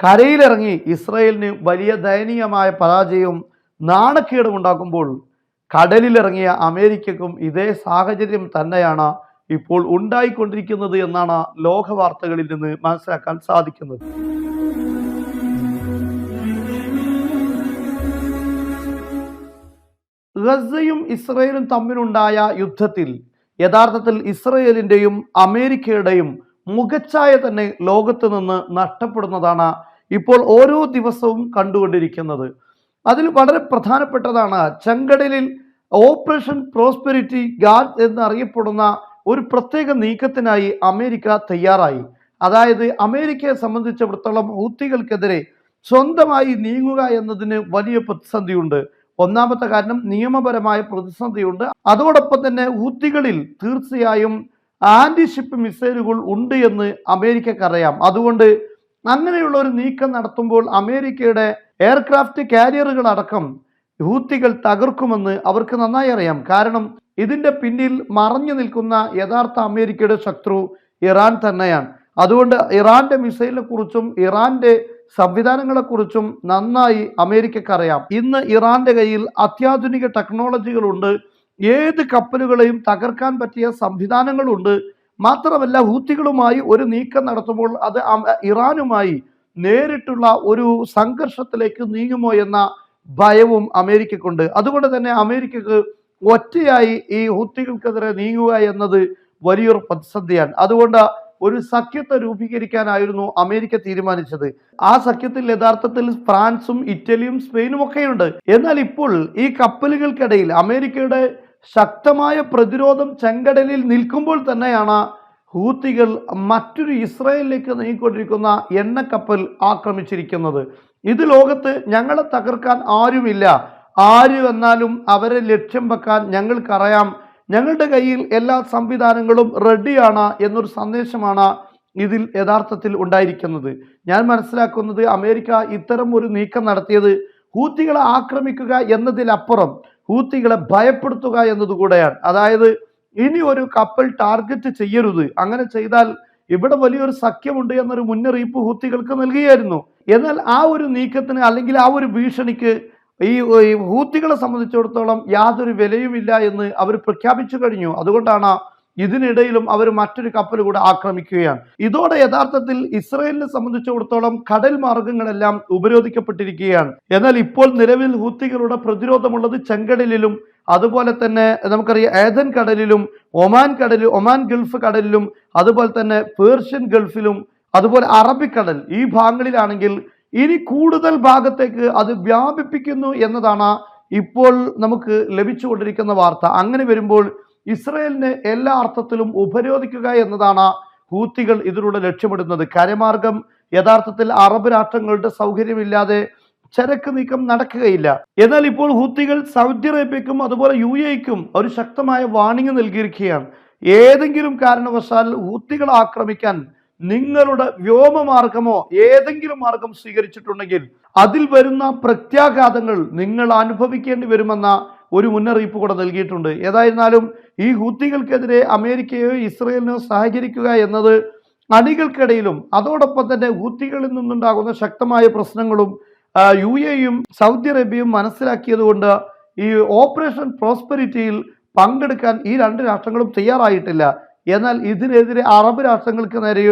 കരയിലിറങ്ങി ഇസ്രയേലിന് വലിയ ദയനീയമായ പരാജയവും നാണക്കേടും ഉണ്ടാക്കുമ്പോൾ കടലിലിറങ്ങിയ അമേരിക്കക്കും ഇതേ സാഹചര്യം തന്നെയാണ് ഇപ്പോൾ ഉണ്ടായിക്കൊണ്ടിരിക്കുന്നത് എന്നാണ് ലോക വാർത്തകളിൽ നിന്ന് മനസ്സിലാക്കാൻ സാധിക്കുന്നത്. ഗസയും ഇസ്രയേലും തമ്മിലുണ്ടായ യുദ്ധത്തിൽ യഥാർത്ഥത്തിൽ ഇസ്രയേലിന്റെയും അമേരിക്കയുടെയും മുഖച്ഛായ തന്നെ ലോകത്ത് നിന്ന് നഷ്ടപ്പെടുന്നതാണ് ഇപ്പോൾ ഓരോ ദിവസവും കണ്ടുകൊണ്ടിരിക്കുന്നത്. അതിൽ വളരെ പ്രധാനപ്പെട്ടതാണ് ചെങ്കടലിൽ ഓപ്പറേഷൻ പ്രോസ്പെരിറ്റി ഗാഡ് എന്നറിയപ്പെടുന്ന ഒരു പ്രത്യേക നീക്കത്തിനായി അമേരിക്ക തയ്യാറായി. അതായത് അമേരിക്കയെ സംബന്ധിച്ചിടത്തോളം ഹൂത്തികൾക്കെതിരെ സ്വന്തമായി നീങ്ങുക എന്നതിന് വലിയ പ്രതിസന്ധിയുണ്ട്. ഒന്നാമത്തെ കാരണം നിയമപരമായ പ്രതിസന്ധിയുണ്ട്. അതോടൊപ്പം തന്നെ ഹൂത്തികളിൽ തീർച്ചയായും ആന്റി ഷിപ്പ് മിസൈലുകൾ ഉണ്ട് എന്ന് അമേരിക്കക്കറിയാം. അതുകൊണ്ട് അങ്ങനെയുള്ള ഒരു നീക്കം നടത്തുമ്പോൾ അമേരിക്കയുടെ എയർക്രാഫ്റ്റ് കാരിയറുകൾ അടക്കം ഹൂത്തികൾ തകർക്കുമെന്ന് അവർക്ക് നന്നായി അറിയാം. കാരണം ഇതിന്റെ പിന്നിൽ മറഞ്ഞു നിൽക്കുന്ന യഥാർത്ഥ അമേരിക്കയുടെ ശത്രു ഇറാൻ തന്നെയാണ്. അതുകൊണ്ട് ഇറാന്റെ മിസൈലിനെക്കുറിച്ചും ഇറാന്റെ സംവിധാനങ്ങളെക്കുറിച്ചും നന്നായി അമേരിക്കക്കറിയാം ഇന്ന് ഇറാന്റെ കയ്യിൽ അത്യാധുനിക ടെക്നോളജികളുണ്ട്. ഏത് കപ്പലുകളെയും തകർക്കാൻ പറ്റിയ സംവിധാനങ്ങളുണ്ട്. മാത്രമല്ല ഹൂത്തികളുമായി ഒരു നീക്കം നടത്തുമ്പോൾ അത് ഇറാനുമായി നേരിട്ടുള്ള ഒരു സംഘർഷത്തിലേക്ക് നീങ്ങുമോ എന്ന ഭയവും അമേരിക്കക്കുണ്ട്. അതുകൊണ്ട് തന്നെ അമേരിക്കക്ക് ഒറ്റയായി ഈ ഹൂത്തികൾക്കെതിരെ നീങ്ങുക എന്നത് വലിയൊരു പ്രതിസന്ധിയാണ്. അതുകൊണ്ട് ഒരു സഖ്യത്തെ രൂപീകരിക്കാനായിരുന്നു അമേരിക്ക തീരുമാനിച്ചത്. ആ സഖ്യത്തിൽ യഥാർത്ഥത്തിൽ ഫ്രാൻസും ഇറ്റലിയും സ്പെയിനും ഒക്കെയുണ്ട്. എന്നാൽ ഇപ്പോൾ ഈ കപ്പലുകൾക്കിടയിൽ അമേരിക്കയുടെ ശക്തമായ പ്രതിരോധം ചെങ്കടലിൽ നിൽക്കുമ്പോൾ തന്നെയാണ് ഹൂത്തികൾ മറ്റൊരു ഇസ്രായേലിലേക്ക് നീങ്ങിക്കൊണ്ടിരിക്കുന്ന എണ്ണക്കപ്പൽ ആക്രമിച്ചിരിക്കുന്നത്. ഇത് ലോകത്ത് ഞങ്ങളെ തകർക്കാൻ ആരുമില്ല. ആര് വന്നാലും അവരെ ലക്ഷ്യം വെക്കാൻ ഞങ്ങൾക്കറിയാം. ഞങ്ങളുടെ കയ്യിൽ എല്ലാ സംവിധാനങ്ങളും റെഡിയാണ് എന്നൊരു സന്ദേശമാണ് ഇതിൽ യഥാർത്ഥത്തിൽ ഉണ്ടായിരിക്കുന്നത്. ഞാൻ മനസ്സിലാക്കുന്നത് അമേരിക്ക ഇത്തരം ഒരു നീക്കം നടത്തിയത് ഹൂത്തികളെ ആക്രമിക്കുക എന്നതിലപ്പുറം. ഹൂത്തികളെ ഭയപ്പെടുത്തുക എന്നതുകൂടെയാണ് അതായത് ഇനി ഒരു കപ്പൽ ടാർഗറ്റ് ചെയ്യരുത്. അങ്ങനെ ചെയ്താൽ ഇവിടെ വലിയൊരു സഖ്യമുണ്ട് എന്നൊരു മുന്നറിയിപ്പ് ഹൂത്തികൾക്ക് നൽകിയായിരുന്നു. എന്നാൽ ആ ഒരു നീക്കത്തിന് അല്ലെങ്കിൽ ആ ഒരു ഭീഷണിക്ക് ഈ ഹൂത്തികളെ സംബന്ധിച്ചിടത്തോളം യാതൊരു വിലയുമില്ല എന്ന് അവർ പ്രഖ്യാപിച്ചു കഴിഞ്ഞു. അതുകൊണ്ടാണ് ഇതിനിടയിലും അവർ മറ്റൊരു കപ്പൽ കൂടെ ആക്രമിക്കുകയാണ്. ഇതോടെ യഥാർത്ഥത്തിൽ ഇസ്രയേലിനെ സംബന്ധിച്ചിടത്തോളം കടൽ മാർഗങ്ങളെല്ലാം ഉപരോധിക്കപ്പെട്ടിരിക്കുകയാണ്. എന്നാൽ ഇപ്പോൾ നിലവിൽ ഹൂത്തികളുടെ പ്രതിരോധമുള്ളത് ചെങ്കടലിലും അതുപോലെ തന്നെ നമുക്കറിയാം ഏതൻ കടലിലും ഒമാൻ കടലിൽ ഒമാൻ ഗൾഫ് കടലിലും അതുപോലെ തന്നെ പേർഷ്യൻ ഗൾഫിലും അതുപോലെ അറബിക്കടൽ ഈ ഭാഗങ്ങളിലാണെങ്കിൽ ഇനി കൂടുതൽ ഭാഗത്തേക്ക് അത് വ്യാപിപ്പിക്കുന്നു എന്നതാണ് ഇപ്പോൾ നമുക്ക് ലഭിച്ചുകൊണ്ടിരിക്കുന്ന വാർത്ത. അങ്ങനെ വരുമ്പോൾ ഇസ്രയേലിനെ എല്ലാ അർത്ഥത്തിലും ഉപരോധിക്കുക എന്നതാണ് ഹൂത്തികൾ ഇതിലൂടെ ലക്ഷ്യമിടുന്നത്. കരമാർഗം യഥാർത്ഥത്തിൽ അറബ് രാഷ്ട്രങ്ങളുടെ സൗകര്യമില്ലാതെ ചരക്ക് നീക്കം നടക്കുകയില്ല. എന്നാൽ ഇപ്പോൾ ഹൂത്തികൾ സൗദി അറേബ്യക്കും അതുപോലെ യു എക്കും ഒരു ശക്തമായ വാണിംഗ് നൽകിയിരിക്കുകയാണ്. ഏതെങ്കിലും കാരണവശാൽ ഹൂത്തികൾ ആക്രമിക്കാൻ നിങ്ങളുടെ വ്യോമമാർഗമോ ഏതെങ്കിലും മാർഗം സ്വീകരിച്ചിട്ടുണ്ടെങ്കിൽ അതിൽ വരുന്ന പ്രത്യാഘാതങ്ങൾ നിങ്ങൾ അനുഭവിക്കേണ്ടി വരുമെന്ന ഒരു മുന്നറിയിപ്പ് കൂടെ നൽകിയിട്ടുണ്ട്. ഏതായിരുന്നാലും ഈ ഹൂത്തികൾക്കെതിരെ അമേരിക്കയോ ഇസ്രയേലിനോ സഹകരിക്കുക എന്നത് അണികൾക്കിടയിലും അതോടൊപ്പം തന്നെ ഹൂത്തികളിൽ നിന്നുണ്ടാകുന്ന ശക്തമായ പ്രശ്നങ്ങളും യു എയും സൗദി അറേബ്യയും മനസ്സിലാക്കിയതുകൊണ്ട് ഈ ഓപ്പറേഷൻ പ്രോസ്പെരിറ്റിയിൽ പങ്കെടുക്കാൻ ഈ രണ്ട് രാഷ്ട്രങ്ങളും തയ്യാറായിട്ടില്ല. എന്നാൽ ഇതിനെതിരെ അറബ് രാഷ്ട്രങ്ങൾക്ക് നേരെ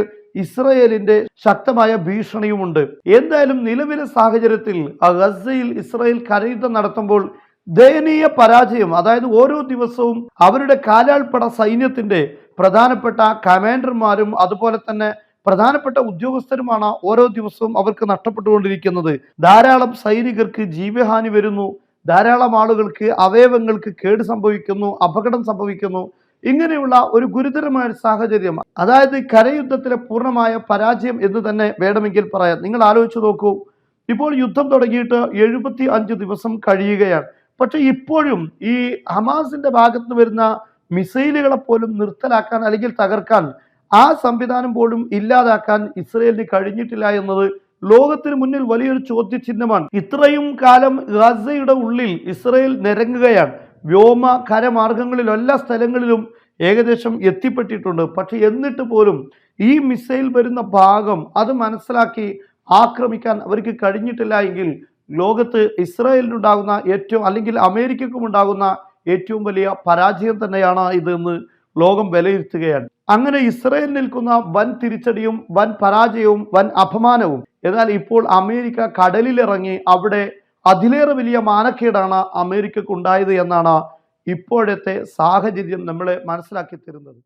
ഇസ്രയേലിന്റെ ശക്തമായ ഭീഷണിയുമുണ്ട്. എന്തായാലും നിലവിലെ സാഹചര്യത്തിൽ ഗസയിൽ ഇസ്രയേൽ കരയുദ്ധം നടത്തുമ്പോൾ ദയനീയ പരാജയം അതായത് ഓരോ ദിവസവും അവരുടെ കാലാൾപ്പട സൈന്യത്തിന്റെ പ്രധാനപ്പെട്ട കമാൻഡർമാരും അതുപോലെ തന്നെ പ്രധാനപ്പെട്ട ഉദ്യോഗസ്ഥരുമാണ് ഓരോ ദിവസവും അവർക്ക് നഷ്ടപ്പെട്ടുകൊണ്ടിരിക്കുന്നത്. ധാരാളം സൈനികർക്ക് ജീവഹാനി വരുന്നു. ധാരാളം ആളുകൾക്ക് അവയവങ്ങൾക്ക് കേട് സംഭവിക്കുന്നു അപകടം സംഭവിക്കുന്നു. ഇങ്ങനെയുള്ള ഒരു ഗുരുതരമായ സാഹചര്യം അതായത് കരയുദ്ധത്തിലെ പൂർണമായ പരാജയം എന്ന് തന്നെ വേണമെങ്കിൽ പറയാം. നിങ്ങൾ ആലോചിച്ച് നോക്കൂ. ഇപ്പോൾ യുദ്ധം തുടങ്ങിയിട്ട് എഴുപത്തി അഞ്ച് ദിവസം കഴിയുകയാണ്. പക്ഷെ ഇപ്പോഴും ഈ ഹമാസിന്റെ ഭാഗത്ത് വരുന്ന മിസൈലുകളെ പോലും നിർത്തലാക്കാൻ അല്ലെങ്കിൽ തകർക്കാൻ ആ സംവിധാനം പോലും ഇല്ലാതാക്കാൻ ഇസ്രയേലിന് കഴിഞ്ഞിട്ടില്ല എന്നത് ലോകത്തിന് മുന്നിൽ വലിയൊരു ചോദ്യചിഹ്നമാണ്. ഇത്രയും കാലം ഗസയുടെ ഉള്ളിൽ ഇസ്രയേൽ നിരങ്ങുകയാണ്. വ്യോമ കരമാർഗങ്ങളിലും എല്ലാ സ്ഥലങ്ങളിലും ഏകദേശം എത്തിപ്പെട്ടിട്ടുണ്ട്. പക്ഷെ എന്നിട്ട് പോലും ഈ മിസൈൽ വരുന്ന ഭാഗം അത് മനസ്സിലാക്കി ആക്രമിക്കാൻ അവർക്ക് കഴിഞ്ഞിട്ടില്ല എങ്കിൽ ലോകത്ത് ഇസ്രായേലിനുണ്ടാകുന്ന ഏറ്റവും അല്ലെങ്കിൽ അമേരിക്കക്കും ഉണ്ടാകുന്ന ഏറ്റവും വലിയ പരാജയം തന്നെയാണ് ഇതെന്ന് ലോകം വിലയിരുത്തുകയാണ്. അങ്ങനെ ഇസ്രായേൽ നിൽക്കുന്ന വൻ തിരിച്ചടിയും വൻ പരാജയവും വൻ അപമാനവും എന്നാൽ ഇപ്പോൾ അമേരിക്ക കടലിലിറങ്ങി അവിടെ അതിലേറെ വലിയ മാനക്കേടാണ് അമേരിക്കക്കുണ്ടായത് എന്നാണ് ഇപ്പോഴത്തെ സാഹചര്യം നമ്മളെ മനസ്സിലാക്കി തരുന്നത്.